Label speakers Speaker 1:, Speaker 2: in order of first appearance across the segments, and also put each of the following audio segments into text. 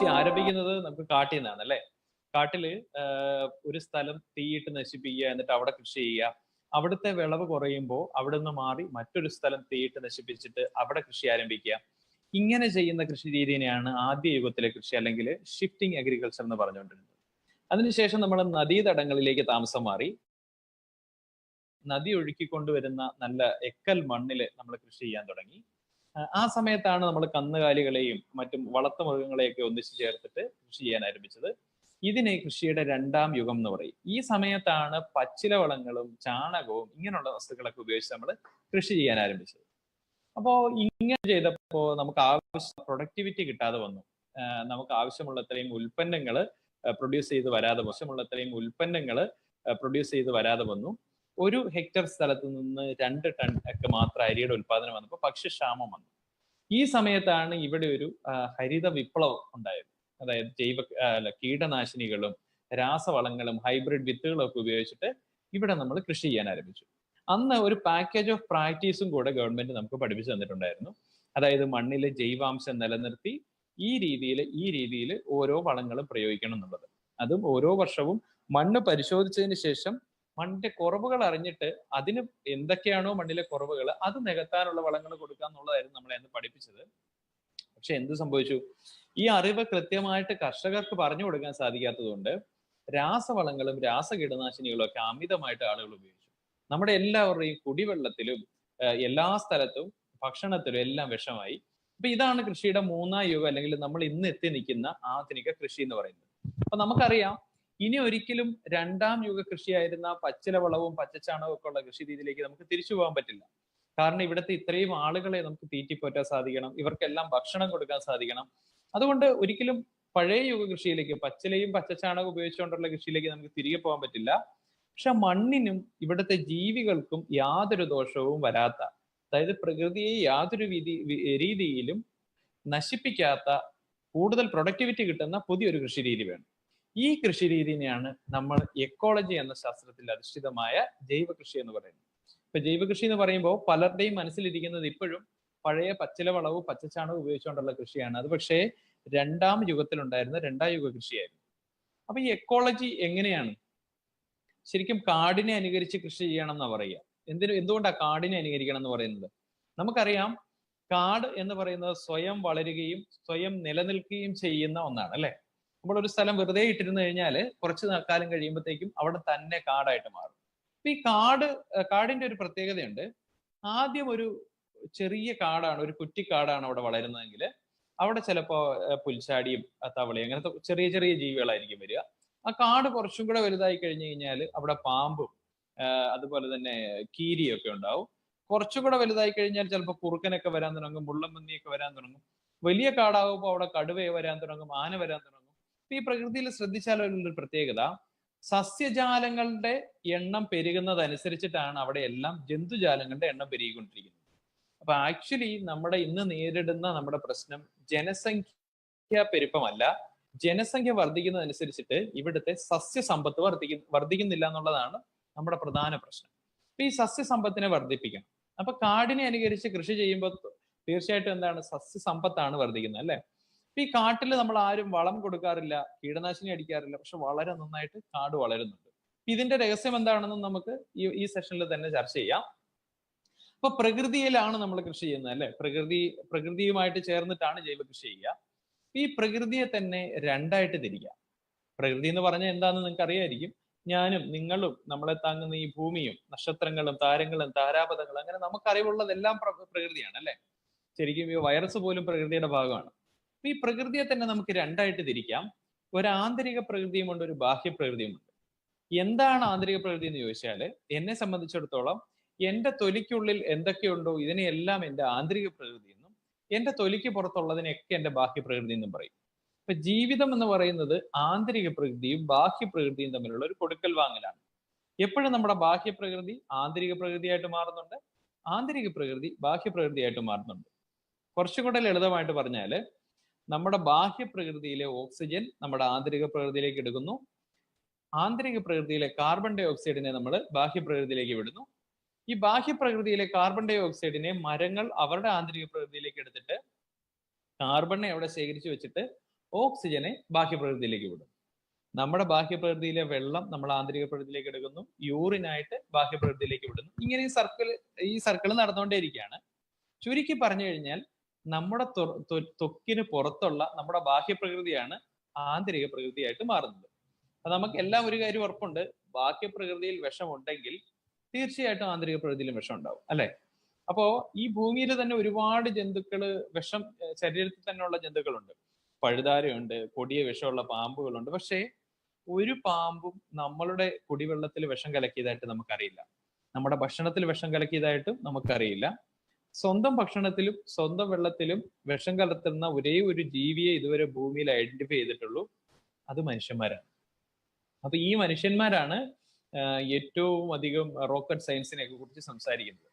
Speaker 1: കൃഷി ആരംഭിക്കുന്നത് നമുക്ക് കാട്ടിൽ നിന്നാണ് അല്ലെ? കാട്ടിൽ ഒരു സ്ഥലം തീയിട്ട് നശിപ്പിക്കുക എന്നിട്ട് അവിടെ കൃഷി ചെയ്യുക. അവിടുത്തെ വിളവ് കുറയുമ്പോൾ അവിടെ നിന്ന് മാറി മറ്റൊരു സ്ഥലം തീയിട്ട് നശിപ്പിച്ചിട്ട് അവിടെ കൃഷി ആരംഭിക്കുക. ഇങ്ങനെ ചെയ്യുന്ന കൃഷി രീതിയാണ് ആദ്യ യുഗത്തിലെ കൃഷി അല്ലെങ്കിൽ ഷിഫ്റ്റിംഗ് അഗ്രികൾച്ചർ എന്ന് പറഞ്ഞുകൊണ്ടിരുന്നത്. അതിനുശേഷം നമ്മൾ നദീതടങ്ങളിലേക്ക് താമസം മാറി. നദി ഒഴുക്കിക്കൊണ്ടുവരുന്ന നല്ല എക്കൽ മണ്ണിൽ നമ്മൾ കൃഷി ചെയ്യാൻ തുടങ്ങി. ആ- സമയത്താണ് നമ്മൾ കന്നുകാലികളെയും മറ്റും വളർത്തു മൃഗങ്ങളെയൊക്കെ ഒന്നിച്ചു ചേർത്തിട്ട് കൃഷി ചെയ്യാൻ ആരംഭിച്ചത്. ഇതിനെ കൃഷിയുടെ രണ്ടാം യുഗം എന്ന് പറയും. ഈ സമയത്താണ് പച്ചില വളങ്ങളും ചാണകവും ഇങ്ങനെയുള്ള വസ്തുക്കളൊക്കെ ഉപയോഗിച്ച് നമ്മൾ കൃഷി ചെയ്യാൻ ആരംഭിച്ചത്. അപ്പോ ഇങ്ങനെ ചെയ്തപ്പോ നമുക്ക് ആവശ്യ പ്രൊഡക്ടിവിറ്റി കിട്ടാതെ വന്നു. നമുക്ക് നമുക്ക് ആവശ്യമുള്ളത്രയും ഉൽപ്പന്നങ്ങൾ പ്രൊഡ്യൂസ് ചെയ്ത് വരാതെ ആവശ്യമുള്ളത്രയും ഉൽപ്പന്നങ്ങൾ പ്രൊഡ്യൂസ് ചെയ്ത് വരാതെ വന്നു. ഒരു ഹെക്ടർ സ്ഥലത്ത് നിന്ന് രണ്ട് ടൺ ഒക്കെ മാത്രം അരിയുടെ ഉൽപാദനം വന്നപ്പോൾ ഭക്ഷ്യക്ഷാമം വന്നു. ഈ സമയത്താണ് ഇവിടെ ഒരു ഹരിത വിപ്ലവം ഉണ്ടായത്. അതായത് ജൈവ അല്ല കീടനാശിനികളും രാസവളങ്ങളും ഹൈബ്രിഡ് വിത്തുകളും ഒക്കെ ഉപയോഗിച്ചിട്ട് ഇവിടെ നമ്മൾ കൃഷി ചെയ്യാൻ ആരംഭിച്ചു. അന്ന് ഒരു പാക്കേജ് ഓഫ് പ്രാക്ടീസും കൂടെ ഗവൺമെന്റ് നമുക്ക് പഠിപ്പിച്ചു തന്നിട്ടുണ്ടായിരുന്നു. അതായത് മണ്ണിലെ ജൈവാംശം നിലനിർത്തി ഈ രീതിയിൽ ഈ രീതിയിൽ ഓരോ വളങ്ങളും പ്രയോഗിക്കണം എന്നുള്ളത്. അതും ഓരോ വർഷവും മണ്ണ് പരിശോധിച്ചതിന് ശേഷം മണ്ണിന്റെ കുറവുകൾ അറിഞ്ഞിട്ട് അതിന് എന്തൊക്കെയാണോ മണ്ണിലെ കുറവുകൾ അത് നികത്താനുള്ള വളങ്ങൾ കൊടുക്കുക എന്നുള്ളതായിരുന്നു നമ്മളെ അന്ന് പഠിപ്പിച്ചത്. പക്ഷെ എന്ത് സംഭവിച്ചു? ഈ അറിവ് കൃത്യമായിട്ട് കർഷകർക്ക് പറഞ്ഞു കൊടുക്കാൻ സാധിക്കാത്തതുകൊണ്ട് രാസവളങ്ങളും രാസകീടനാശിനികളും ഒക്കെ അമിതമായിട്ട് ആളുകൾ ഉപയോഗിച്ചു. നമ്മുടെ എല്ലാവരുടെയും കുടിവെള്ളത്തിലും എല്ലാ സ്ഥലത്തും ഭക്ഷണത്തിലും എല്ലാം വിഷമായി. അപ്പൊ ഇതാണ് കൃഷിയുടെ മൂന്നാം യുഗം അല്ലെങ്കിൽ നമ്മൾ ഇന്ന് എത്തി നിൽക്കുന്ന ആധുനിക കൃഷി എന്ന് പറയുന്നത്. അപ്പൊ നമുക്കറിയാം ഇനി ഒരിക്കലും രണ്ടാം യുഗ കൃഷിയായിരുന്ന പച്ചില വളവും പച്ചച്ചാണകവും ഒക്കെ ഉള്ള കൃഷി രീതിയിലേക്ക് നമുക്ക് തിരിച്ചു പോകാൻ പറ്റില്ല. കാരണം ഇവിടുത്തെ ഇത്രയും ആളുകളെ നമുക്ക് തീറ്റിപ്പോറ്റാൻ സാധിക്കണം. ഇവർക്കെല്ലാം ഭക്ഷണം കൊടുക്കാൻ സാധിക്കണം. അതുകൊണ്ട് ഒരിക്കലും പഴയ യുഗ കൃഷിയിലേക്ക് പച്ചിലയും പച്ചച്ചാണകം ഉപയോഗിച്ചുകൊണ്ടുള്ള കൃഷിയിലേക്ക് നമുക്ക് തിരികെ പോകാൻ പറ്റില്ല. പക്ഷെ മണ്ണിനും ഇവിടുത്തെ ജീവികൾക്കും യാതൊരു ദോഷവും വരാത്ത അതായത് പ്രകൃതിയെ യാതൊരു വിധി രീതിയിലും നശിപ്പിക്കാത്ത കൂടുതൽ പ്രൊഡക്ടിവിറ്റി കിട്ടുന്ന പുതിയൊരു കൃഷി രീതി വേണം. ഈ കൃഷി രീതിനെയാണ് നമ്മൾ എക്കോളജി എന്ന ശാസ്ത്രത്തിൽ അധിഷ്ഠിതമായ ജൈവ കൃഷി എന്ന് പറയുന്നത്. ഇപ്പൊ ജൈവ കൃഷി എന്ന് പറയുമ്പോൾ പലരുടെയും മനസ്സിലിരിക്കുന്നത് ഇപ്പോഴും പഴയ പച്ചില വളവും ഉപയോഗിച്ചുകൊണ്ടുള്ള കൃഷിയാണ്. അത് പക്ഷേ രണ്ടാം യുഗത്തിലുണ്ടായിരുന്ന രണ്ടാം യുഗ കൃഷിയായിരുന്നു. അപ്പൊ ഈ എക്കോളജി എങ്ങനെയാണ്? ശരിക്കും കാടിനെ അനുകരിച്ച് കൃഷി ചെയ്യണം എന്നാ പറയുക. എന്തിനു എന്തുകൊണ്ടാണ് കാടിനെ അനുകരിക്കണം എന്ന് പറയുന്നത്? നമുക്കറിയാം കാട് എന്ന് പറയുന്നത് സ്വയം വളരുകയും സ്വയം നിലനിൽക്കുകയും ചെയ്യുന്ന ഒന്നാണ് അല്ലെ? നമ്മൾ ഒരു സ്ഥലം വെറുതെ ഇട്ടിരുന്നു കഴിഞ്ഞാൽ കുറച്ച് കാലം കഴിയുമ്പോഴത്തേക്കും അവിടെ തന്നെ കാടായിട്ട് മാറും. അപ്പൊ ഈ കാട് കാടിന്റെ ഒരു പ്രത്യേകതയുണ്ട്. ആദ്യം ഒരു ചെറിയ കാടാണ് ഒരു കുറ്റിക്കാടാണ് അവിടെ വളരുന്നതെങ്കിൽ അവിടെ ചിലപ്പോ പുൽച്ചാടിയും തവളയും അങ്ങനത്തെ ചെറിയ ചെറിയ ജീവികളായിരിക്കും വരിക. ആ കാട് കുറച്ചും കൂടെ വലുതായി കഴിഞ്ഞു കഴിഞ്ഞാൽ അവിടെ പാമ്പും അതുപോലെ തന്നെ കീരിയൊക്കെ ഉണ്ടാവും. കുറച്ചും കൂടെ വലുതായി കഴിഞ്ഞാൽ ചിലപ്പോൾ കുറുക്കനൊക്കെ വരാൻ തുടങ്ങും മുള്ളമ്പന്നിയൊക്കെ വരാൻ തുടങ്ങും. വലിയ കാടാകുമ്പോൾ അവിടെ കടുവയെ വരാൻ തുടങ്ങും ആന വരാൻ തുടങ്ങും. ഈ പ്രകൃതിയിൽ ശ്രദ്ധിച്ചാൽ ഒരു പ്രത്യേകത. സസ്യജാലങ്ങളുടെ എണ്ണം പെരുകുന്നതനുസരിച്ചിട്ടാണ് അവിടെ എല്ലാം ജന്തുജാലങ്ങളുടെ എണ്ണം പെരുകിക്കൊണ്ടിരിക്കുന്നത്. അപ്പൊ ആക്ച്വലി നമ്മുടെ ഇന്ന് നേരിടുന്ന നമ്മുടെ പ്രശ്നം ജനസംഖ്യ പെരുപ്പമല്ല. ജനസംഖ്യ വർദ്ധിക്കുന്നതനുസരിച്ചിട്ട് ഇവിടുത്തെ സസ്യസമ്പത്ത് വർദ്ധിക്ക വർദ്ധിക്കുന്നില്ല എന്നുള്ളതാണ് നമ്മുടെ പ്രധാന പ്രശ്നം. അപ്പൊ ഈ സസ്യസമ്പത്തിനെ വർദ്ധിപ്പിക്കണം. അപ്പൊ കാടിനെ അനുകരിച്ച് കൃഷി ചെയ്യുമ്പോൾ തീർച്ചയായിട്ടും എന്താണ്? സസ്യസമ്പത്താണ് വർദ്ധിക്കുന്നത് അല്ലെ? ഈ കാട്ടിൽ നമ്മൾ ആരും വളം കൊടുക്കാറില്ല കീടനാശിനി അടിക്കാറില്ല പക്ഷെ വളരെ നന്നായിട്ട് കാട് വളരുന്നുണ്ട്. ഇതിന്റെ രഹസ്യം എന്താണെന്ന് നമുക്ക് ഈ ഈ സെഷനിൽ തന്നെ ചർച്ച ചെയ്യാം. അപ്പൊ പ്രകൃതിയിലാണ് നമ്മൾ കൃഷി ചെയ്യുന്നത് അല്ലെ? പ്രകൃതി പ്രകൃതിയുമായിട്ട് ചേർന്നിട്ടാണ് ജൈവ കൃഷി ചെയ്യുക. ഈ പ്രകൃതിയെ തന്നെ രണ്ടായിട്ട് തിരിക്കാം. പ്രകൃതി എന്ന് പറഞ്ഞാൽ എന്താണെന്ന് നിങ്ങൾക്ക് അറിയായിരിക്കും. ഞാനും നിങ്ങളും നമ്മളെ താങ്ങുന്ന ഈ ഭൂമിയും നക്ഷത്രങ്ങളും താരങ്ങളും താരാപഥങ്ങളും അങ്ങനെ നമുക്കറിവുള്ളതെല്ലാം പ്ര- പ്രകൃതിയാണ് അല്ലെ? ശരിക്കും ഈ വൈറസ് പോലും പ്രകൃതിയുടെ ഭാഗമാണ്. ഈ പ്രകൃതിയെ തന്നെ നമുക്ക് രണ്ടായിട്ട് തിരിക്കാം. ഒരു ആന്തരിക പ്രകൃതിയുമുണ്ട് ഒരു ബാഹ്യ പ്രകൃതിയുമുണ്ട് എന്താണ് ആന്തരിക പ്രകൃതി എന്ന് ചോദിച്ചാൽ എന്നെ സംബന്ധിച്ചിടത്തോളം എന്റെ തൊലിക്കുള്ളിൽ എന്തൊക്കെയുണ്ടോ ഇതിനെയെല്ലാം എന്റെ ആന്തരിക പ്രകൃതി എന്നും എന്റെ തൊലിക്ക് പുറത്തുള്ളതിനെയൊക്കെ എന്റെ ബാഹ്യ പ്രകൃതി എന്നും പറയും. ഇപ്പൊ ജീവിതം എന്ന് പറയുന്നത് ആന്തരിക പ്രകൃതിയും ബാഹ്യ പ്രകൃതിയും തമ്മിലുള്ള ഒരു കൊടുക്കൽ വാങ്ങലാണ്. എപ്പോഴും നമ്മുടെ ബാഹ്യ പ്രകൃതി ആന്തരിക പ്രകൃതിയായിട്ട് മാറുന്നുണ്ട്. ആന്തരിക പ്രകൃതി ബാഹ്യ പ്രകൃതിയായിട്ട് മാറുന്നുണ്ട്. കുറച്ചുകൂടെ ലളിതമായിട്ട് പറഞ്ഞാൽ നമ്മുടെ ബാഹ്യ പ്രകൃതിയിലെ ഓക്സിജൻ നമ്മുടെ ആന്തരിക പ്രകൃതിയിലേക്ക് എടുക്കുന്നു. ആന്തരിക പ്രകൃതിയിലെ കാർബൺ ഡൈ ഓക്സൈഡിനെ നമ്മൾ ബാഹ്യ പ്രകൃതിയിലേക്ക് വിടുന്നു. ഈ ബാഹ്യ പ്രകൃതിയിലെ കാർബൺ ഡൈ ഓക്സൈഡിനെ മരങ്ങൾ അവരുടെ ആന്തരിക പ്രകൃതിയിലേക്ക് എടുത്തിട്ട് കാർബണിനെ അവിടെ ശേഖരിച്ചു വെച്ചിട്ട് ഓക്സിജനെ ബാഹ്യപ്രകൃതിയിലേക്ക് വിടും. നമ്മുടെ ബാഹ്യപ്രകൃതിയിലെ വെള്ളം നമ്മൾ ആന്തരിക പ്രകൃതിയിലേക്ക് എടുക്കുന്നു യൂറിനായിട്ട് ബാഹ്യപ്രകൃതിയിലേക്ക് വിടുന്നു. ഇങ്ങനെ ഈ സർക്കിൾ ഈ സർക്കിൾ നടന്നുകൊണ്ടേയിരിക്കുകയാണ്. ചുരുക്കി പറഞ്ഞു കഴിഞ്ഞാൽ നമ്മുടെ തൊ- തൊ- ത്വക്കിന് പുറത്തുള്ള നമ്മുടെ ബാഹ്യപ്രകൃതിയാണ് ആന്തരിക പ്രകൃതിയായിട്ട് മാറുന്നത്. അപ്പൊ നമുക്ക് എല്ലാം ഒരു കാര്യം ഉറപ്പുണ്ട്. ബാഹ്യപ്രകൃതിയിൽ വിഷമുണ്ടെങ്കിൽ തീർച്ചയായിട്ടും ആന്തരിക പ്രകൃതിയിലും വിഷം ഉണ്ടാവും അല്ലെ? അപ്പോ ഈ ഭൂമിയിൽ തന്നെ ഒരുപാട് ജന്തുക്കൾ വിഷം ശരീരത്തിൽ തന്നെയുള്ള ജന്തുക്കളുണ്ട്. പഴുതാരയുണ്ട് കൊടിയ വിഷമുള്ള പാമ്പുകളുണ്ട്. പക്ഷേ ഒരു പാമ്പും നമ്മളുടെ കുടിവെള്ളത്തിൽ വിഷം കലക്കിയതായിട്ട് നമുക്കറിയില്ല. നമ്മുടെ ഭക്ഷണത്തിൽ വിഷം കലക്കിയതായിട്ടും നമുക്കറിയില്ല. സ്വന്തം ഭക്ഷണത്തിലും സ്വന്തം വെള്ളത്തിലും വിഷം കലർത്തുന്ന ഒരേ ഒരു ജീവിയെ ഇതുവരെ ഭൂമിയിൽ ഐഡന്റിഫൈ ചെയ്തിട്ടുള്ളൂ. അത് മനുഷ്യന്മാരാണ്. അപ്പൊ ഈ മനുഷ്യന്മാരാണ് ഏറ്റവും അധികം റോക്കറ്റ് സയൻസിനെ കുറിച്ച് സംസാരിക്കുന്നത്.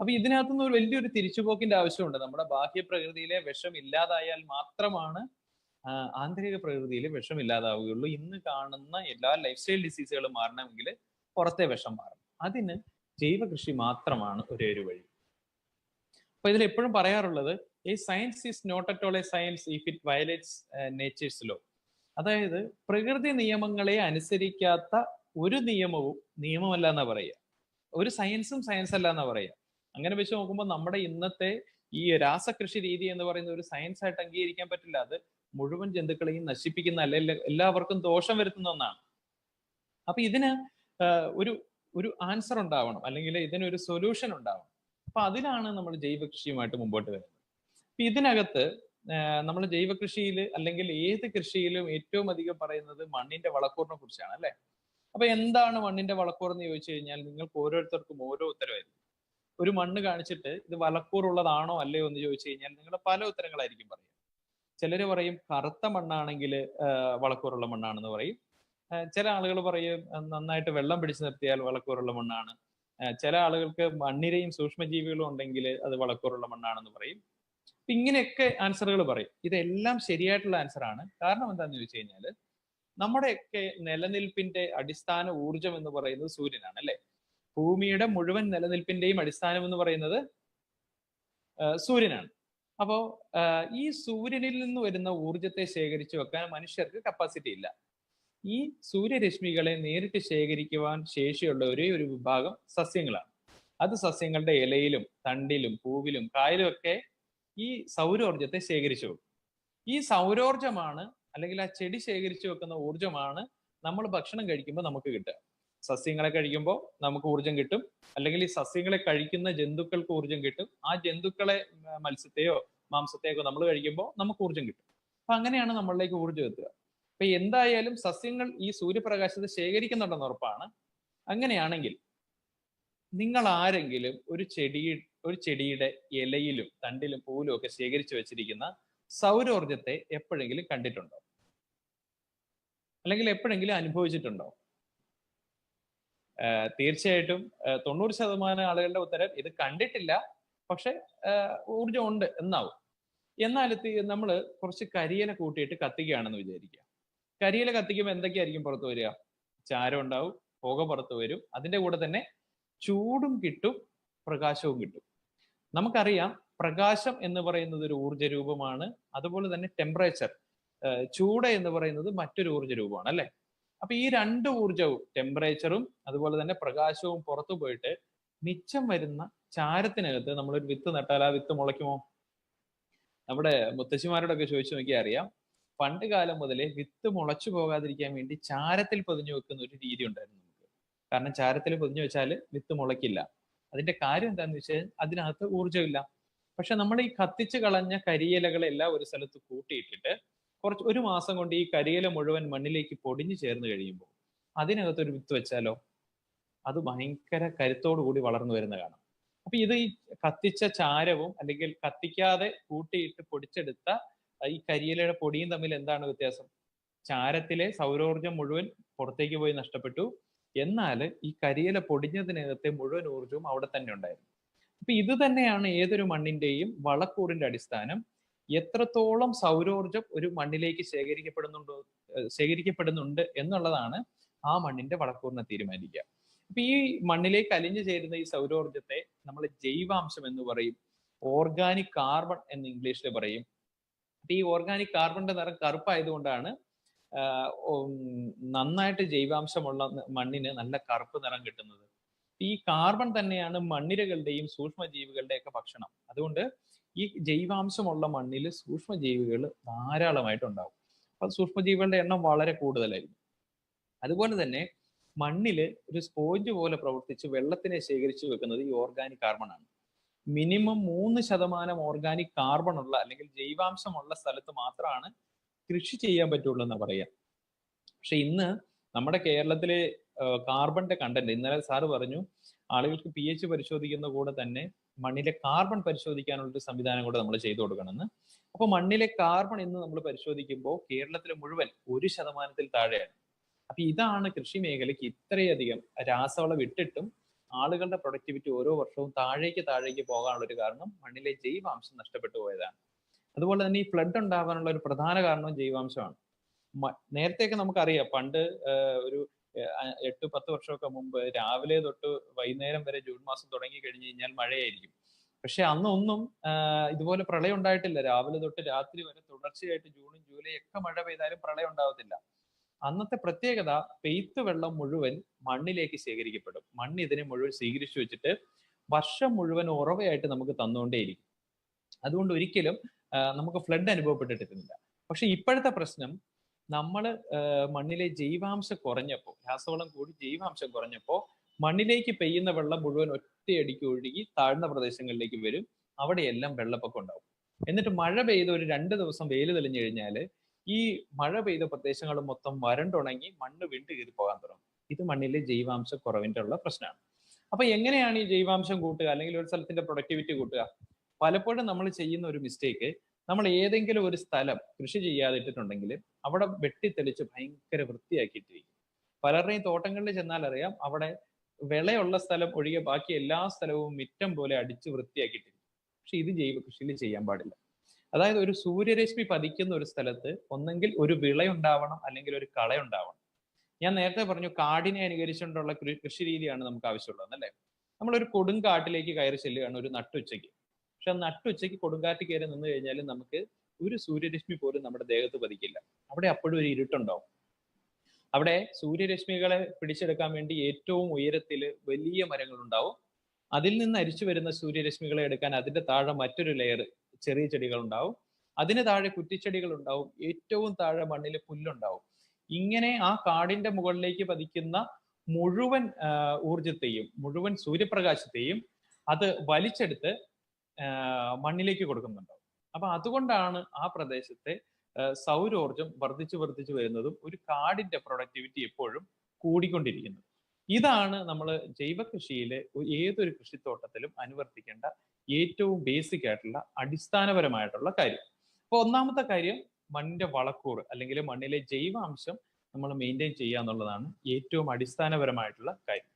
Speaker 1: അപ്പൊ ഇതിനകത്തുനിന്ന് ഒരു വലിയൊരു തിരിച്ചുപോക്കിന്റെ ആവശ്യമുണ്ട്. നമ്മുടെ ബാഹ്യ പ്രകൃതിയിലെ വിഷം ഇല്ലാതായാൽ മാത്രമാണ് ആന്തരിക പ്രകൃതിയിൽ വിഷം ഇല്ലാതാവുകയുള്ളൂ. ഇന്ന് കാണുന്ന എല്ലാ ലൈഫ് സ്റ്റൈൽ ഡിസീസുകളും മാറണമെങ്കിൽ പുറത്തെ വിഷം മാറണം. അതിന് ജൈവ കൃഷി മാത്രമാണ് ഒരേ ഒരു വഴി. അപ്പൊ ഇതിൽ എപ്പോഴും പറയാറുള്ളത് ഈ science is not at all a science if it violates nature's law അതായത് പ്രകൃതി നിയമങ്ങളെ അനുസരിക്കാത്ത ഒരു നിയമവും നിയമമല്ല എന്നാ പറയുക. ഒരു സയൻസും സയൻസ് അല്ല എന്നാ പറയുക. അങ്ങനെ വെച്ച് നോക്കുമ്പോൾ നമ്മുടെ ഇന്നത്തെ ഈ രാസകൃഷി രീതി എന്ന് പറയുന്ന ഒരു സയൻസ് ആയിട്ട് അംഗീകരിക്കാൻ പറ്റില്ല. അത് മുഴുവൻ ജന്തുക്കളെയും നശിപ്പിക്കുന്ന അല്ല എല്ലാവർക്കും ദോഷം വരുത്തുന്ന ഒന്നാണ്. അപ്പൊ ഇതിന് ആഹ് ഒരു ഒരു ആൻസർ ഉണ്ടാവണം. അല്ലെങ്കിൽ ഇതിനൊരു സൊല്യൂഷൻ ഉണ്ടാവണം. അപ്പൊ അതിലാണ് നമ്മൾ ജൈവ കൃഷിയുമായിട്ട് മുമ്പോട്ട് വരുന്നത്. അപ്പൊ ഇതിനകത്ത് നമ്മൾ ജൈവ കൃഷിയിൽ അല്ലെങ്കിൽ ഏത് കൃഷിയിലും ഏറ്റവും അധികം പറയുന്നത് മണ്ണിന്റെ വളക്കൂറിനെ കുറിച്ചാണ് അല്ലെ? അപ്പൊ എന്താണ് മണ്ണിന്റെ വളക്കൂർ എന്ന് ചോദിച്ചു കഴിഞ്ഞാൽ നിങ്ങൾക്ക് ഓരോരുത്തർക്കും ഓരോ ഉത്തരവായിരിക്കും. ഒരു മണ്ണ് കാണിച്ചിട്ട് ഇത് വളക്കൂറുള്ളതാണോ അല്ലയോ എന്ന് ചോദിച്ചു കഴിഞ്ഞാൽ നിങ്ങൾ പല ഉത്തരങ്ങളായിരിക്കും പറയുക. ചിലർ പറയും കറുത്ത മണ്ണാണെങ്കിൽ വളക്കൂറുള്ള മണ്ണാണെന്ന് പറയും. ചില ആളുകൾ പറയും നന്നായിട്ട് വെള്ളം പിടിച്ചു നിർത്തിയാൽ വളക്കൂറുള്ള മണ്ണാണ്. ചില ആളുകൾക്ക് മണ്ണിരയും സൂക്ഷ്മജീവികളും ഉണ്ടെങ്കിൽ അത് വളക്കൂറുള്ള മണ്ണാണെന്ന് പറയും. അപ്പൊ ഇങ്ങനെയൊക്കെ ആൻസറുകൾ പറയും. ഇതെല്ലാം ശരിയായിട്ടുള്ള ആൻസർ ആണ്. കാരണം എന്താണെന്ന് ചോദിച്ചു കഴിഞ്ഞാൽ നമ്മുടെയൊക്കെ നിലനിൽപ്പിന്റെ അടിസ്ഥാന ഊർജം എന്ന് പറയുന്നത് സൂര്യനാണ് അല്ലെ? ഭൂമിയുടെ മുഴുവൻ നിലനിൽപ്പിന്റെയും അടിസ്ഥാനം എന്ന് പറയുന്നത് സൂര്യനാണ്. അപ്പോ ഈ സൂര്യനിൽ നിന്ന് വരുന്ന ഊർജത്തെ ശേഖരിച്ചു വെക്കാൻ മനുഷ്യർക്ക് കപ്പാസിറ്റി ഇല്ല. ഈ സൂര്യരശ്മികളെ നേരിട്ട് ശേഖരിക്കുവാൻ ശേഷിയുള്ള ഒരേ ഒരു വിഭാഗം സസ്യങ്ങളാണ്. അത് സസ്യങ്ങളുടെ ഇലയിലും തണ്ടിലും പൂവിലും കായലും ഒക്കെ ഈ സൗരോർജത്തെ ശേഖരിച്ചു വെക്കും. ഈ സൗരോർജമാണ് അല്ലെങ്കിൽ ആ ചെടി ശേഖരിച്ചു വെക്കുന്ന ഊർജമാണ് നമ്മൾ ഭക്ഷണം കഴിക്കുമ്പോൾ നമുക്ക് കിട്ടുക. സസ്യങ്ങളെ കഴിക്കുമ്പോൾ നമുക്ക് ഊർജം കിട്ടും. അല്ലെങ്കിൽ ഈ സസ്യങ്ങളെ കഴിക്കുന്ന ജന്തുക്കൾക്ക് ഊർജം കിട്ടും. ആ ജന്തുക്കളെ മത്സ്യത്തെയോ മാംസത്തെയോ നമ്മൾ കഴിക്കുമ്പോൾ നമുക്ക് ഊർജം കിട്ടും. അപ്പൊ അങ്ങനെയാണ് നമ്മളിലേക്ക് ഊർജം എത്തുക. അപ്പൊ എന്തായാലും സസ്യങ്ങൾ ഈ സൂര്യപ്രകാശത്തെ ശേഖരിക്കുന്നുണ്ടെന്ന് ഉറപ്പാണ്. അങ്ങനെയാണെങ്കിൽ നിങ്ങൾ ആരെങ്കിലും ഒരു ചെടി ഒരു ചെടിയുടെ ഇലയിലും തണ്ടിലും പൂവിലും ഒക്കെ ശേഖരിച്ചു വെച്ചിരിക്കുന്ന സൗരോർജത്തെ എപ്പോഴെങ്കിലും കണ്ടിട്ടുണ്ടോ? അല്ലെങ്കിൽ എപ്പോഴെങ്കിലും അനുഭവിച്ചിട്ടുണ്ടോ? തീർച്ചയായിട്ടും തൊണ്ണൂറ് ശതമാനം ആളുകളുടെ ഉത്തരം ഇത് കണ്ടിട്ടില്ല പക്ഷെ ഊർജം ഉണ്ട് എന്നാവും. എന്നാൽ നമ്മൾ കുറച്ച് കരിയില കൂട്ടിയിട്ട് കത്തിക്കുകയാണെന്ന് വിചാരിക്കുക. കരിയില കത്തിക്കുമ്പോൾ എന്തൊക്കെയായിരിക്കും പുറത്തു വരിക? ചാരം ഉണ്ടാവും പുക പുറത്തു വരും. അതിന്റെ കൂടെ തന്നെ ചൂടും കിട്ടും പ്രകാശവും കിട്ടും. നമുക്കറിയാം പ്രകാശം എന്ന് പറയുന്നത് ഒരു ഊർജ രൂപമാണ്. അതുപോലെ തന്നെ ടെമ്പറേച്ചർ ചൂട് എന്ന് പറയുന്നത് മറ്റൊരു ഊർജ രൂപമാണ് അല്ലെ? അപ്പൊ ഈ രണ്ട് ഊർജവും ടെമ്പറേച്ചറും അതുപോലെ തന്നെ പ്രകാശവും പുറത്തു പോയിട്ട് മിച്ചം വരുന്ന ചാരത്തിനകത്ത് നമ്മളൊരു വിത്ത് നട്ടാൽ ആ വിത്ത് മുളയ്ക്കുമോ? നമ്മുടെ മുത്തശ്ശിമാരോടൊക്കെ ചോദിച്ചു നോക്കിയാൽ അറിയാം. പണ്ട് കാലം മുതലേ വിത്ത് മുളച്ചു പോകാതിരിക്കാൻ വേണ്ടി ചാരത്തിൽ പൊതിഞ്ഞു വെക്കുന്ന ഒരു രീതി ഉണ്ടായിരുന്നു നമുക്ക്. കാരണം ചാരത്തിൽ പൊതിഞ്ഞു വെച്ചാൽ വിത്ത് മുളയ്ക്കില്ല. അതിന്റെ കാര്യം എന്താണെന്ന് വെച്ചാൽ അതിനകത്ത് ഊർജമില്ല. പക്ഷെ നമ്മൾ ഈ കത്തിച്ച് കളഞ്ഞ കരിയിലകളെല്ലാം ഒരു സ്ഥലത്ത് കൂട്ടിയിട്ടിട്ട് കുറച്ച് ഒരു മാസം കൊണ്ട് ഈ കരിയില മുഴുവൻ മണ്ണിലേക്ക് പൊടിഞ്ഞു ചേർന്ന് കഴിയുമ്പോൾ അതിനകത്ത് ഒരു വിത്ത് വെച്ചാലോ? അത് ഭയങ്കര കരുത്തോടു കൂടി വളർന്നു വരുന്ന കാണാം. അപ്പൊ ഇത് ഈ കത്തിച്ച ചാരവും അല്ലെങ്കിൽ കത്തിക്കാതെ കൂട്ടിയിട്ട് പൊടിച്ചെടുത്ത ഈ കരിയിലയുടെ പൊടിയും തമ്മിൽ എന്താണ് വ്യത്യാസം? ചാരത്തിലെ സൗരോർജം മുഴുവൻ പുറത്തേക്ക് പോയി നഷ്ടപ്പെട്ടു. എന്നാൽ ഈ കരിയില പൊടിഞ്ഞതിനകത്തെ മുഴുവൻ ഊർജവും അവിടെ തന്നെ ഉണ്ടായിരുന്നു. അപ്പൊ ഇത് തന്നെയാണ് ഏതൊരു മണ്ണിന്റെയും വളക്കൂറിന്റെ അടിസ്ഥാനം. എത്രത്തോളം സൗരോർജം ഒരു മണ്ണിലേക്ക് ശേഖരിക്കപ്പെടുന്നുണ്ടോ ശേഖരിക്കപ്പെടുന്നുണ്ട് എന്നുള്ളതാണ് ആ മണ്ണിന്റെ വളക്കൂറിനെ തീരുമാനിക്കുക. അപ്പൊ ഈ മണ്ണിലേക്ക് അലിഞ്ഞു ചേരുന്ന ഈ സൗരോർജത്തെ നമ്മൾ ജൈവാംശം എന്ന് പറയും. ഓർഗാനിക് കാർബൺ എന്ന് ഇംഗ്ലീഷിൽ പറയും. അപ്പൊ ഈ ഓർഗാനിക് കാർബണിന്റെ നിറം കറുപ്പായതുകൊണ്ടാണ് നന്നായിട്ട് ജൈവാംശമുള്ള മണ്ണിന് നല്ല കറുപ്പ് നിറം കിട്ടുന്നത്. ഈ കാർബൺ തന്നെയാണ് മണ്ണിരകളുടെയും സൂക്ഷ്മജീവികളുടെയൊക്കെ ഭക്ഷണം. അതുകൊണ്ട് ഈ ജൈവാംശമുള്ള മണ്ണിൽ സൂക്ഷ്മജീവികൾ ധാരാളമായിട്ടുണ്ടാവും. അപ്പൊ സൂക്ഷ്മജീവികളുടെ എണ്ണം വളരെ കൂടുതലായിരുന്നു. അതുപോലെ തന്നെ മണ്ണിൽ ഒരു സ്പോഞ്ച് പോലെ പ്രവർത്തിച്ച് വെള്ളത്തിനെ ശേഖരിച്ചു വെക്കുന്നത് ഈ ഓർഗാനിക് കാർബൺ ആണ്. മിനിമം മൂന്ന് ശതമാനം ഓർഗാനിക് കാർബൺ ഉള്ള അല്ലെങ്കിൽ ജൈവാംശമുള്ള സ്ഥലത്ത് മാത്രമാണ് കൃഷി ചെയ്യാൻ പറ്റുള്ളൂ എന്ന് പറയാ. പക്ഷെ ഇന്ന് നമ്മുടെ കേരളത്തിലെ കാർബണിന്റെ കണ്ടന്റ് ഇന്നലെ സാറ് പറഞ്ഞു ആളുകൾക്ക് പി എച്ച് പരിശോധിക്കുന്ന കൂടെ തന്നെ മണ്ണിലെ കാർബൺ പരിശോധിക്കാനുള്ള ഒരു സംവിധാനം കൂടെ നമ്മൾ ചെയ്തു കൊടുക്കണമെന്ന്. അപ്പൊ മണ്ണിലെ കാർബൺ ഇന്ന് നമ്മൾ പരിശോധിക്കുമ്പോൾ കേരളത്തിലെ മുഴുവൻ ഒരു ശതമാനത്തിൽ താഴെയാണ്. അപ്പൊ ഇതാണ് കൃഷി മേഖലയ്ക്ക് ഇത്രയധികം രാസവളം ഇട്ടിട്ടും ആളുകളുടെ പ്രൊഡക്ടിവിറ്റി ഓരോ വർഷവും താഴേക്ക് താഴേക്ക് പോകാനുള്ള ഒരു കാരണം മണ്ണിലെ ജൈവാംശം നഷ്ടപ്പെട്ടു പോയതാണ്. അതുപോലെ തന്നെ ഈ ഫ്ലഡ് ഉണ്ടാകാനുള്ള ഒരു പ്രധാന കാരണവും ജൈവാംശമാണ്. നേരത്തെയൊക്കെ നമുക്കറിയാം പണ്ട് ഒരു എട്ട് പത്ത് വർഷമൊക്കെ മുമ്പ് രാവിലെ തൊട്ട് വൈകുന്നേരം വരെ ജൂൺ മാസം തുടങ്ങി കഴിഞ്ഞു കഴിഞ്ഞാൽ മഴയായിരിക്കും. പക്ഷെ അന്നൊന്നും ഇതുപോലെ പ്രളയം ഉണ്ടായിട്ടില്ല. രാവിലെ തൊട്ട് രാത്രി വരെ തുടർച്ചയായിട്ട് ജൂണും ജൂലൈ ഒക്കെ മഴ പെയ്താലും പ്രളയം ഉണ്ടാവത്തില്ല. അന്നത്തെ പ്രത്യേകത പെയ്ത്ത് വെള്ളം മുഴുവൻ മണ്ണിലേക്ക് ശേഖരിക്കപ്പെടും. മണ്ണ് ഇതിനെ മുഴുവൻ സ്വീകരിച്ചു വെച്ചിട്ട് വർഷം മുഴുവൻ ഉറവയായിട്ട് നമുക്ക് തന്നുകൊണ്ടേയിരിക്കും. അതുകൊണ്ട് ഒരിക്കലും നമുക്ക് ഫ്ലഡ് അനുഭവപ്പെട്ടിട്ടില്ല പക്ഷെ ഇപ്പോഴത്തെ പ്രശ്നം നമ്മൾ മണ്ണിലെ ജൈവാംശം കുറഞ്ഞപ്പോൾ രാസവളം കൂടി ജൈവാംശം കുറഞ്ഞപ്പോൾ മണ്ണിലേക്ക് പെയ്യുന്ന വെള്ളം മുഴുവൻ ഒറ്റയടിക്ക് ഒഴുകി താഴ്ന്ന പ്രദേശങ്ങളിലേക്ക് വരും. അവിടെയെല്ലാം വെള്ളപ്പൊക്കം ഉണ്ടാവും. എന്നിട്ട് മഴ പെയ്ത് ഒരു രണ്ട് ദിവസം വെയിൽ തെളിഞ്ഞു കഴിഞ്ഞാൽ ഈ മഴ പെയ്ത പ്രദേശങ്ങൾ മൊത്തം വരണ്ടുണങ്ങി മണ്ണ് വിണ്ടു കീറി പോകാൻ തുടങ്ങും. ഇത് മണ്ണിലെ ജൈവാംശ കുറവിന്റെ ഉള്ള പ്രശ്നമാണ്. അപ്പൊ എങ്ങനെയാണ് ഈ ജൈവാംശം കൂട്ടുക? അല്ലെങ്കിൽ ഒരു സ്ഥലത്തിന്റെ പ്രൊഡക്ടിവിറ്റി കൂട്ടുക? പലപ്പോഴും നമ്മൾ ചെയ്യുന്ന ഒരു മിസ്റ്റേക്ക് നമ്മൾ ഏതെങ്കിലും ഒരു സ്ഥലം കൃഷി ചെയ്യാതിട്ടിട്ടുണ്ടെങ്കിൽ അവിടെ വെട്ടിത്തെളിച്ച് ഭയങ്കര വൃത്തിയാക്കിയിട്ടിരിക്കും. പലരുടെയും തോട്ടങ്ങളിൽ ചെന്നാൽ അറിയാം അവിടെ വിളയുള്ള സ്ഥലം ഒഴികെ ബാക്കി എല്ലാ സ്ഥലവും മിറ്റം പോലെ അടിച്ച് വൃത്തിയാക്കിയിട്ടിരിക്കും. പക്ഷെ ഇത് ജൈവ കൃഷിയിൽ ചെയ്യാൻ പാടില്ല. അതായത് ഒരു സൂര്യരശ്മി പതിക്കുന്ന ഒരു സ്ഥലത്ത് ഒന്നെങ്കിൽ ഒരു വിളയുണ്ടാവണം അല്ലെങ്കിൽ ഒരു കളയുണ്ടാവണം ഞാൻ നേരത്തെ പറഞ്ഞു കാടിനെ അനുകരിച്ചുകൊണ്ടുള്ള കൃഷി രീതിയാണ് നമുക്ക് ആവശ്യമുള്ളത് അല്ലേ? നമ്മളൊരു കൊടുങ്കാട്ടിലേക്ക് കയറി ചെല്ലുകയാണ് ഒരു നട്ടുച്ചയ്ക്ക്. പക്ഷെ നട്ടുച്ചയ്ക്ക് കൊടുങ്കാറ്റ് കയറി നിന്ന് കഴിഞ്ഞാൽ നമുക്ക് ഒരു സൂര്യരശ്മി പോലും നമ്മുടെ ദേഹത്ത് പതിക്കില്ല. അവിടെ അപ്പോഴും ഒരു ഇരുട്ടുണ്ടാവും. അവിടെ സൂര്യരശ്മികളെ പിടിച്ചെടുക്കാൻ വേണ്ടി ഏറ്റവും ഉയരത്തിൽ വലിയ മരങ്ങൾ ഉണ്ടാവും അതിൽ നിന്ന് അരിച്ചു വരുന്ന സൂര്യരശ്മികളെ എടുക്കാൻ അതിന്റെ താഴെ മറ്റൊരു ലെയർ ചെറിയ ചെടികൾ ഉണ്ടാവും അതിന് താഴെ കുറ്റിച്ചെടികൾ ഉണ്ടാവും ഏറ്റവും താഴെ മണ്ണിൽ പുല്ലുണ്ടാവും. ഇങ്ങനെ ആ കാടിന്റെ മുകളിലേക്ക് പതിക്കുന്ന മുഴുവൻ ഊർജത്തെയും മുഴുവൻ സൂര്യപ്രകാശത്തെയും അത് വലിച്ചെടുത്ത് മണ്ണിലേക്ക് കൊടുക്കുന്നുണ്ടാവും അപ്പൊ അതുകൊണ്ടാണ് ആ പ്രദേശത്തെ സൗരോർജം വർദ്ധിച്ചു വർദ്ധിച്ചു വരുന്നതും ഒരു കാടിന്റെ പ്രൊഡക്ടിവിറ്റി എപ്പോഴും കൂടിക്കൊണ്ടിരിക്കുന്നത്. ഇതാണ് നമ്മൾ ജൈവ കൃഷിയിലെ ഏതൊരു കൃഷിത്തോട്ടത്തിലും അനുവർത്തിക്കേണ്ട ഏറ്റവും ബേസിക് ആയിട്ടുള്ള അടിസ്ഥാനപരമായിട്ടുള്ള കാര്യം. അപ്പൊ ഒന്നാമത്തെ കാര്യം മണ്ണിന്റെ വളക്കൂറ് അല്ലെങ്കിൽ മണ്ണിലെ ജൈവാംശം നമ്മൾ മെയിന്റെയിൻ ചെയ്യുക എന്നുള്ളതാണ് ഏറ്റവും അടിസ്ഥാനപരമായിട്ടുള്ള കാര്യം.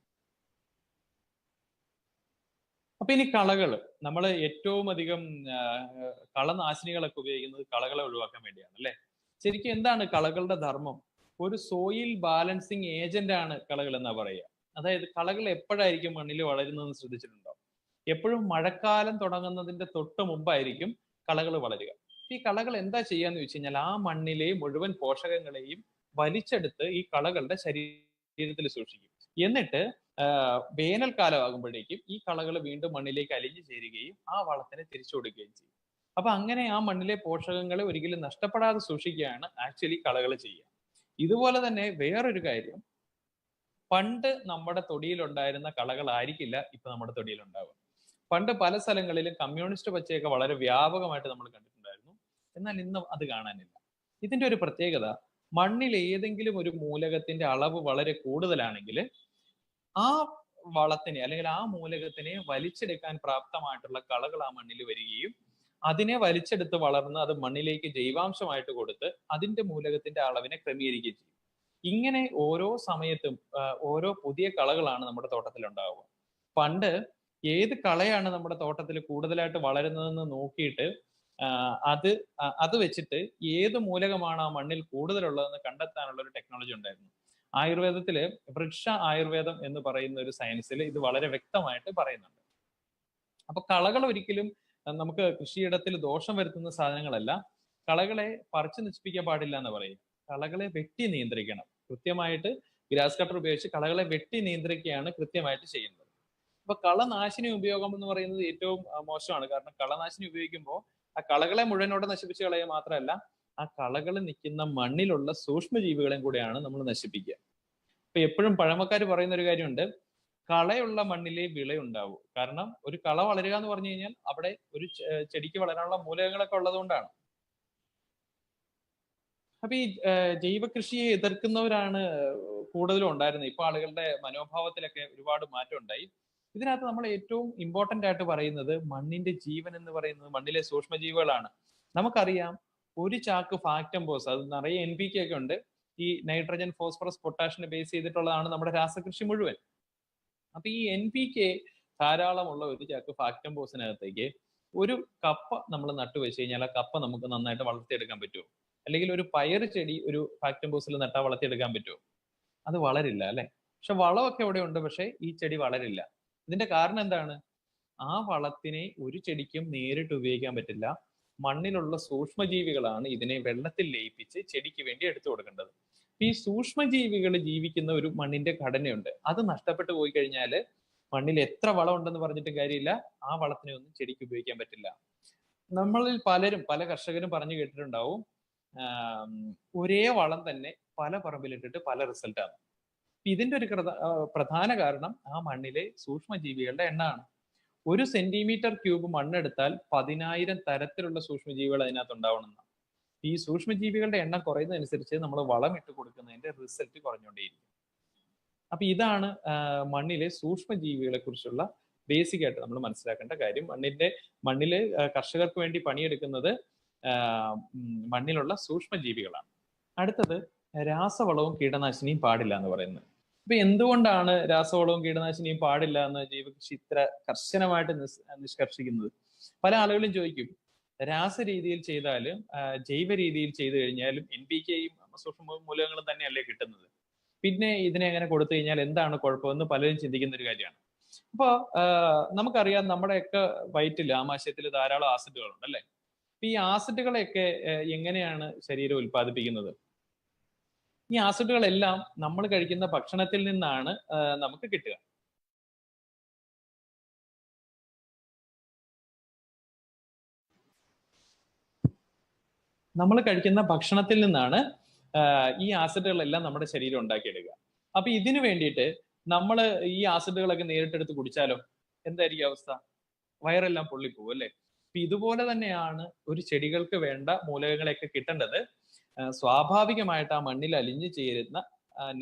Speaker 1: അപ്പൊ ഇനി കളകൾ. നമ്മൾ ഏറ്റവും അധികം കളനാശിനികളൊക്കെ ഉപയോഗിക്കുന്നത് കളകളെ ഒഴിവാക്കാൻ വേണ്ടിയാണ് അല്ലെ? ശരിക്കും എന്താണ് കളകളുടെ ധർമ്മം? ഒരു സോയിൽ ബാലൻസിങ് ഏജന്റ് ആണ് കളകൾ എന്നാ പറയുക. അതായത് കളകൾ എപ്പോഴായിരിക്കും മണ്ണിൽ വളരുന്നതെന്ന് ശ്രദ്ധിച്ചിട്ടുണ്ടോ? എപ്പോഴും മഴക്കാലം തുടങ്ങുന്നതിന്റെ തൊട്ട് മുമ്പായിരിക്കും കളകൾ വളരുക. ഈ കളകൾ എന്താ ചെയ്യാന്ന് വെച്ച് കഴിഞ്ഞാൽ ആ മണ്ണിലെ മുഴുവൻ പോഷകങ്ങളെയും വലിച്ചെടുത്ത് ഈ കളകളുടെ ശരീരത്തിൽ സൂക്ഷിക്കും. എന്നിട്ട് വേനൽക്കാലം ആകുമ്പോഴേക്കും ഈ കളകൾ വീണ്ടും മണ്ണിലേക്ക് അലിഞ്ഞു ചേരുകയും ആ വളത്തിനെ തിരിച്ചു കൊടുക്കുകയും ചെയ്യും. അപ്പൊ അങ്ങനെ ആ മണ്ണിലെ പോഷകങ്ങളെ ഒരിക്കലും നഷ്ടപ്പെടാതെ സൂക്ഷിക്കുകയാണ് ആക്ച്വലി കളകൾ ചെയ്യുക. ഇതുപോലെ തന്നെ വേറൊരു കാര്യം. പണ്ട് നമ്മുടെ തൊടിയിലുണ്ടായിരുന്ന കളകളായിരിക്കില്ല ഇപ്പൊ നമ്മുടെ തൊടിയിലുണ്ടാവുക. പണ്ട് പല സ്ഥലങ്ങളിലും കമ്മ്യൂണിസ്റ്റ് പച്ചയൊക്കെ വളരെ വ്യാപകമായിട്ട് നമ്മൾ കണ്ടിട്ടുണ്ടായിരുന്നു. എന്നാൽ ഇന്ന് അത് കാണാനില്ല. ഇതിന്റെ ഒരു പ്രത്യേകത മണ്ണിൽ ഏതെങ്കിലും ഒരു മൂലകത്തിന്റെ അളവ് വളരെ കൂടുതലാണെങ്കിൽ ആ വളത്തിനെ അല്ലെങ്കിൽ ആ മൂലകത്തിനെ വലിച്ചെടുക്കാൻ പ്രാപ്തമായിട്ടുള്ള കളകൾ ആ മണ്ണിൽ വരികയും അതിനെ വലിച്ചെടുത്ത് വളർന്ന് അത് മണ്ണിലേക്ക് ജൈവാംശമായിട്ട് കൊടുത്ത് അതിന്റെ മൂലകത്തിന്റെ അളവിനെ ക്രമീകരിക്കുകയും ചെയ്യും. ഇങ്ങനെ ഓരോ സമയത്തും ഓരോ പുതിയ കളകളാണ് നമ്മുടെ തോട്ടത്തിൽ ഉണ്ടാവുക പണ്ട് ഏത് കളയാണ് നമ്മുടെ തോട്ടത്തിൽ കൂടുതലായിട്ട് വളരുന്നതെന്ന് നോക്കിയിട്ട് അത് അത് വെച്ചിട്ട് ഏത് മൂലകമാണ് ആ മണ്ണിൽ കൂടുതലുള്ളതെന്ന് കണ്ടെത്താനുള്ള ഒരു ടെക്നോളജി ഉണ്ടായിരുന്നു. ആയുർവേദത്തിൽ വൃക്ഷ ആയുർവേദം എന്ന് പറയുന്ന ഒരു സയൻസിൽ ഇത് വളരെ വ്യക്തമായിട്ട് പറയുന്നുണ്ട്. അപ്പൊ കളകൾ ഒരിക്കലും നമുക്ക് കൃഷിയിടത്തിൽ ദോഷം വരുത്തുന്ന സാധനങ്ങളല്ല. കളകളെ പറിച്ചു നശിപ്പിക്കാൻ പാടില്ല എന്ന് പറയും. കളകളെ വെട്ടി നിയന്ത്രിക്കണം. കൃത്യമായിട്ട് ഗ്രാസ് കട്ടർ ഉപയോഗിച്ച് കളകളെ വെട്ടി നിയന്ത്രിക്കുകയാണ് കൃത്യമായിട്ട് ചെയ്യുന്നത്. അപ്പൊ കളനാശിനി ഉപയോഗം എന്ന് പറയുന്നത് ഏറ്റവും മോശമാണ്. കാരണം കളനാശിനി ഉപയോഗിക്കുമ്പോൾ ആ കളകളെ മുഴുവനോടെ നശിപ്പിച്ച് കളയുക മാത്രമല്ല ആ കളകൾ നിൽക്കുന്ന മണ്ണിലുള്ള സൂക്ഷ്മജീവികളെയും കൂടെയാണ് നമ്മൾ നശിപ്പിക്കുക. ഇപ്പൊ എപ്പോഴും പഴമക്കാർ പറയുന്ന ഒരു കാര്യമുണ്ട് കളയുള്ള മണ്ണിലെ വിളയുണ്ടാവൂ കാരണം ഒരു കള വളരുക എന്ന് പറഞ്ഞു കഴിഞ്ഞാൽ അവിടെ ഒരു ചെടിക്ക് വളരാനുള്ള മൂലകങ്ങളൊക്കെ ഉള്ളതുകൊണ്ടാണ് അപ്പൊ ഈ ജൈവകൃഷിയെ ജൈവ കൃഷിയെ എതിർക്കുന്നവരാണ് കൂടുതലും ഉണ്ടായിരുന്നത്. ഇപ്പൊ ആളുകളുടെ മനോഭാവത്തിലൊക്കെ ഒരുപാട് മാറ്റം ഉണ്ടായി. ഇതിനകത്ത് നമ്മൾ ഏറ്റവും ഇമ്പോർട്ടന്റ് ആയിട്ട് പറയുന്നത് മണ്ണിന്റെ ജീവൻ എന്ന് പറയുന്നത് മണ്ണിലെ സൂക്ഷ്മജീവികളാണ്. നമുക്കറിയാം ഒരു ചാക്ക് ഫാക്ടംബോസ് അത് നിറയെ എൻ പി കെ ഒക്കെ ഉണ്ട്. ഈ നൈട്രജൻ ഫോസ്ഫറസ് പൊട്ടാഷിനെ ബേസ് ചെയ്തിട്ടുള്ളതാണ് നമ്മുടെ രാസകൃഷി മുഴുവൻ. അപ്പൊ ഈ എൻ പി കെ ധാരാളമുള്ള ഒരു ചാക്ക് ഫാക്ടംബോസിനകത്തേക്ക് ഒരു കപ്പ നമ്മൾ നട്ടു വെച്ച് കഴിഞ്ഞാൽ ആ കപ്പ നമുക്ക് നന്നായിട്ട് വളർത്തിയെടുക്കാൻ പറ്റുമോ? അല്ലെങ്കിൽ ഒരു പയർ ചെടി ഒരു ഫാക്ടംബോസിൽ നട്ടാൽ വളർത്തിയെടുക്കാൻ പറ്റുമോ? അത് വളരില്ല അല്ലെ? പക്ഷെ വളമൊക്കെ ഇവിടെ ഉണ്ട്. പക്ഷെ ഈ ചെടി വളരില്ല. ഇതിന്റെ കാരണം എന്താണ്? ആ വളത്തിനെ ഒരു ചെടിക്കും നേരിട്ട് ഉപയോഗിക്കാൻ പറ്റില്ല. മണ്ണിലുള്ള സൂക്ഷ്മജീവികളാണ് ഇതിനെ വെള്ളത്തിൽ ലയിപ്പിച്ച് ചെടിക്ക് വേണ്ടി എടുത്തു കൊടുക്കേണ്ടത്. ഈ സൂക്ഷ്മജീവികൾ ജീവിക്കുന്ന ഒരു മണ്ണിന്റെ ഘടനയുണ്ട്. അത് നഷ്ടപ്പെട്ടു പോയി കഴിഞ്ഞാൽ മണ്ണിൽ എത്ര വളം ഉണ്ടെന്ന് പറഞ്ഞിട്ടും കാര്യമില്ല. ആ വളത്തിനെ ഒന്നും ചെടിക്ക് ഉപയോഗിക്കാൻ പറ്റില്ല. നമ്മളിൽ പലരും പല കർഷകരും പറഞ്ഞു കേട്ടിട്ടുണ്ടാവും ഒരേ വളം തന്നെ പല പറമ്പിലിട്ടിട്ട് പല റിസൾട്ടാണ്. ഇതിന്റെ ഒരു പ്രധാന കാരണം ആ മണ്ണിലെ സൂക്ഷ്മജീവികളുടെ എണ്ണമാണ് ഒരു സെന്റിമീറ്റർ ക്യൂബ് മണ്ണെടുത്താൽ പതിനായിരം തരത്തിലുള്ള സൂക്ഷ്മജീവികൾ അതിനകത്ത് ഉണ്ടാവണമെന്നാണ് ഈ സൂക്ഷ്മജീവികളുടെ എണ്ണം കുറയുന്നതനുസരിച്ച് നമ്മൾ വളം ഇട്ട് കൊടുക്കുന്നതിന്റെ റിസൾട്ട് കുറഞ്ഞുകൊണ്ടേയിരിക്കും. അപ്പൊ ഇതാണ് മണ്ണിലെ സൂക്ഷ്മജീവികളെ കുറിച്ചുള്ള ബേസിക് ആയിട്ട് നമ്മൾ മനസ്സിലാക്കേണ്ട കാര്യം. മണ്ണിന്റെ മണ്ണിൽ കർഷകർക്ക് വേണ്ടി പണിയെടുക്കുന്നത് മണ്ണിലുള്ള സൂക്ഷ്മജീവികളാണ്. അടുത്തത് രാസവളവും കീടനാശിനിയും പാടില്ല എന്ന് പറയുന്നത്. അപ്പൊ എന്തുകൊണ്ടാണ് രാസവളവും കീടനാശിനിയും പാടില്ല എന്ന് ജൈവകൃഷി ഇത്ര കർശനമായിട്ട് നിഷ്കർഷിക്കുന്നത്? പല ആളുകളും ചോദിക്കും. രാസ രീതിയിൽ ചെയ്താലും ജൈവ രീതിയിൽ ചെയ്തു കഴിഞ്ഞാലും എൻ പി കെയും സൂക്ഷ്മ മൂലകങ്ങളും തന്നെയല്ലേ കിട്ടുന്നത്. പിന്നെ ഇതിനെ എങ്ങനെ കൊടുത്തു കഴിഞ്ഞാൽ എന്താണ് കുഴപ്പമെന്ന് പലരും ചിന്തിക്കുന്ന ഒരു കാര്യമാണ്. അപ്പോ നമുക്കറിയാം നമ്മുടെയൊക്കെ വയറ്റിൽ ആമാശയത്തിൽ ധാരാളം ആസിഡുകളുണ്ട് അല്ലെ? ഈ ആസിഡുകളെയൊക്കെ എങ്ങനെയാണ് ശരീരം ഉൽപ്പാദിപ്പിക്കുന്നത്? ഈ ആസിഡുകളെല്ലാം നമ്മൾ കഴിക്കുന്ന ഭക്ഷണത്തിൽ നിന്നാണ് നമുക്ക് കിട്ടുക. നമ്മൾ കഴിക്കുന്ന ഭക്ഷണത്തിൽ നിന്നാണ് ഈ ആസിഡുകളെല്ലാം നമ്മുടെ ശരീരം ഉണ്ടാക്കിയെടുക്കുക. അപ്പൊ ഇതിനു വേണ്ടിയിട്ട് നമ്മൾ ഈ ആസിഡുകളൊക്കെ നേരിട്ടെടുത്ത് കുടിച്ചാലോ? എന്തായിരിക്കും അവസ്ഥ? വയറെല്ലാം പൊള്ളിപ്പോവും അല്ലെ? അപ്പൊ ഇതുപോലെ തന്നെയാണ് ഒരു ചെടികൾക്ക് വേണ്ട മൂലകങ്ങളെയൊക്കെ കിട്ടേണ്ടത്. സ്വാഭാവികമായിട്ട് ആ മണ്ണിൽ അലിഞ്ഞു ചേരുന്ന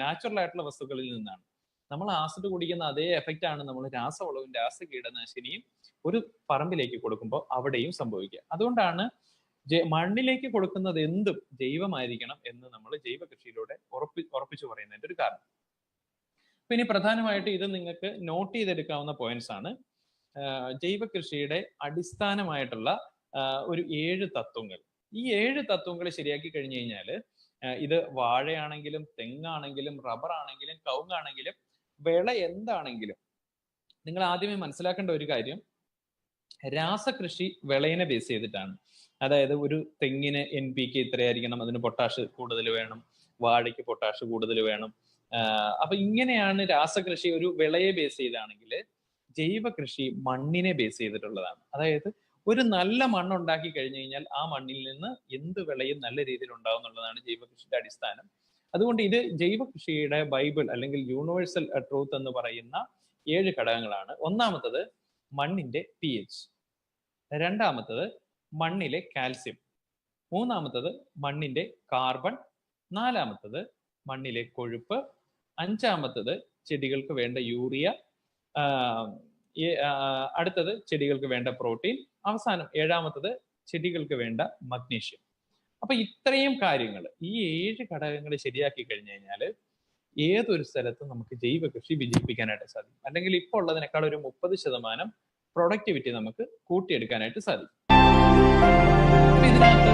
Speaker 1: നാച്ചുറൽ ആയിട്ടുള്ള വസ്തുക്കളിൽ നിന്നാണ്. നമ്മൾ ആസിഡ് കുടിക്കുന്ന അതേ എഫക്റ്റ് ആണ് നമ്മൾ രാസവളവും രാസ കീടനാശിനിയും ഒരു പറമ്പിലേക്ക് കൊടുക്കുമ്പോൾ അവിടെയും സംഭവിക്കുക. അതുകൊണ്ടാണ് മണ്ണിലേക്ക് കൊടുക്കുന്നത് എന്തും ജൈവമായിരിക്കണം എന്ന് നമ്മൾ ജൈവ കൃഷിയിലൂടെ ഉറപ്പി ഉറപ്പിച്ചു പറയുന്നതിന്റെ ഒരു കാരണം. പിന്നെ പ്രധാനമായിട്ട് ഇത് നിങ്ങൾക്ക് നോട്ട് ചെയ്തെടുക്കാവുന്ന പോയിന്റ്സ് ആണ്. ജൈവ കൃഷിയുടെ അടിസ്ഥാനമായിട്ടുള്ള ഒരു ഏഴ് തത്വങ്ങൾ. ഈ ഏഴ് തത്വങ്ങൾ ശരിയാക്കി കഴിഞ്ഞു കഴിഞ്ഞാൽ ഇത് വാഴയാണെങ്കിലും തെങ്ങാണെങ്കിലും റബ്ബർ ആണെങ്കിലും കവുങ്ങാണെങ്കിലും വിള എന്താണെങ്കിലും. നിങ്ങൾ ആദ്യമേ മനസ്സിലാക്കേണ്ട ഒരു കാര്യം രാസകൃഷി വിളയിനെ ബേസ് ചെയ്തിട്ടാണ്. അതായത് ഒരു തെങ്ങിന് എൻ പി കെ ഇത്രയായിരിക്കണം അതിന് പൊട്ടാഷ് കൂടുതൽ വേണം വാഴയ്ക്ക് പൊട്ടാഷ് കൂടുതൽ വേണം. അപ്പൊ ഇങ്ങനെയാണ് രാസകൃഷി ഒരു വിളയെ ബേസ് ചെയ്താണെങ്കിൽ ജൈവ കൃഷി മണ്ണിനെ ബേസ് ചെയ്തിട്ടുള്ളതാണ്. അതായത് ഒരു നല്ല മണ്ണ് ഉണ്ടാക്കി കഴിഞ്ഞു കഴിഞ്ഞാൽ ആ മണ്ണിൽ നിന്ന് എന്ത് വിളയും നല്ല രീതിയിൽ ഉണ്ടാവും എന്നുള്ളതാണ് ജൈവ കൃഷിയുടെ അടിസ്ഥാനം. അതുകൊണ്ട് ഇത് ജൈവകൃഷിയുടെ ബൈബിൾ അല്ലെങ്കിൽ യൂണിവേഴ്സൽ ട്രൂത്ത് എന്ന് പറയുന്ന ഏഴ് ഘടകങ്ങളാണ്. ഒന്നാമത്തത് മണ്ണിന്റെ പി എച്ച് രണ്ടാമത്തത് മണ്ണിലെ കാൽസ്യം. മൂന്നാമത്തത് മണ്ണിന്റെ കാർബൺ. നാലാമത്തത് മണ്ണിലെ കൊഴുപ്പ്. അഞ്ചാമത്തത് ചെടികൾക്ക് വേണ്ട യൂറിയ. ആഹ് അടുത്തത് ചെടികൾക്ക് വേണ്ട പ്രോട്ടീൻ. അവസാനം ഏഴാമത്തത് ചെടികൾക്ക് വേണ്ട മഗ്നീഷ്യം. അപ്പൊ ഇത്രയും കാര്യങ്ങൾ ഈ ഏഴ് ഘടകങ്ങൾ ശരിയാക്കി കഴിഞ്ഞു കഴിഞ്ഞാൽ ഏതൊരു സ്ഥലത്തും നമുക്ക് ജൈവ കൃഷി വിജയിപ്പിക്കാനായിട്ട് സാധിക്കും. അല്ലെങ്കിൽ ഇപ്പോൾ ഉള്ളതിനേക്കാൾ ഒരു മുപ്പത് ശതമാനം പ്രൊഡക്ടിവിറ്റി നമുക്ക് കൂട്ടിയെടുക്കാനായിട്ട് സാധിക്കും. ഇതിനകത്ത്